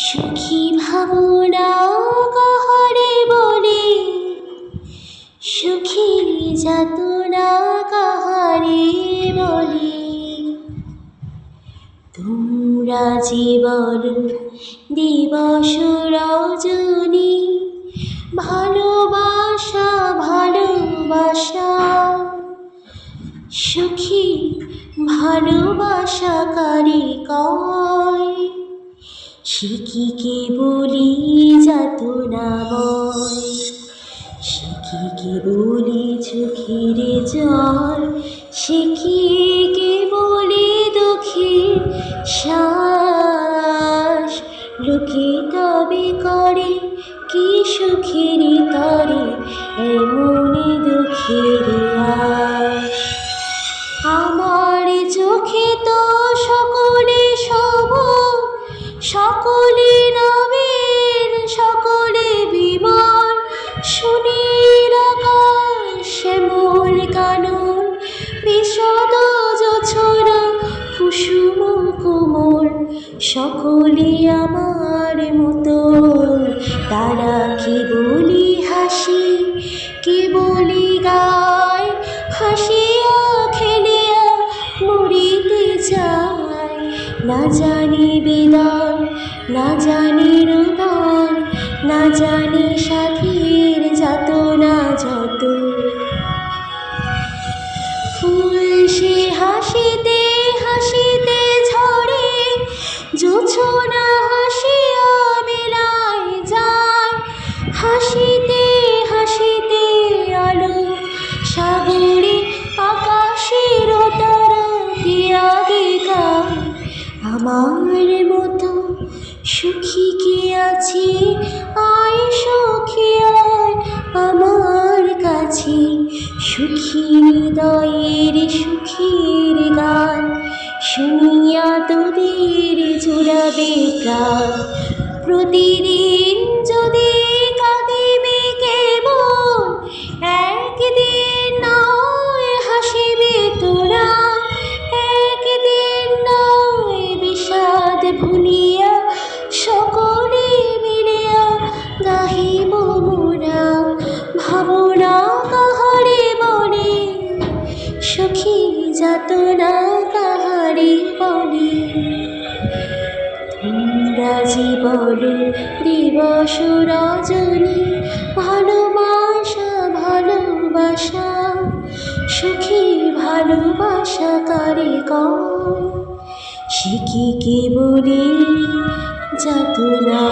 সুখী ভাবনা কাহারে বলে সুখী যাতনা কাহারে বলে তোমরা জীবন দিবস রজনী ভালোবাসা ভালোবাসা সুখী, ভালোবাসাকারী কয়। সে কি বলি যাত না বয়? সে কি বলি চোখের জল? সে কি বলি দুঃখের শ্বাস? লোকে তবে করে কি সুখের তরে? এমনি দুঃখের আশ সুনীল শ্যামল কানন বিশদ কুসুম কোমল সকলে আমার মতো। তারা কি বলি হাসি কি বলি গায়, হাসিয়া, খেলিয়া মরিতে চায়। না জানি বিদান না জানি রুদন না জানি হাসিতে হাসিতে আলো, সাগরে আকাশের তারা দিয়া গায় আমার মতো সুখী কে আছে? আয় সখী, আয় আমার কাছে। সুখী হৃদয়ের সুখের গান, শুনিয়া তোদের জুড়াবে প্রাণ। প্রতিদিন যাতনা কাহারে বলে তোমরা জীবন দিবস রজনী, ভালোবাসা ভালোবাসা, সুখী, ভালোবাসা কারে কম? কি কে বলে যাতনা?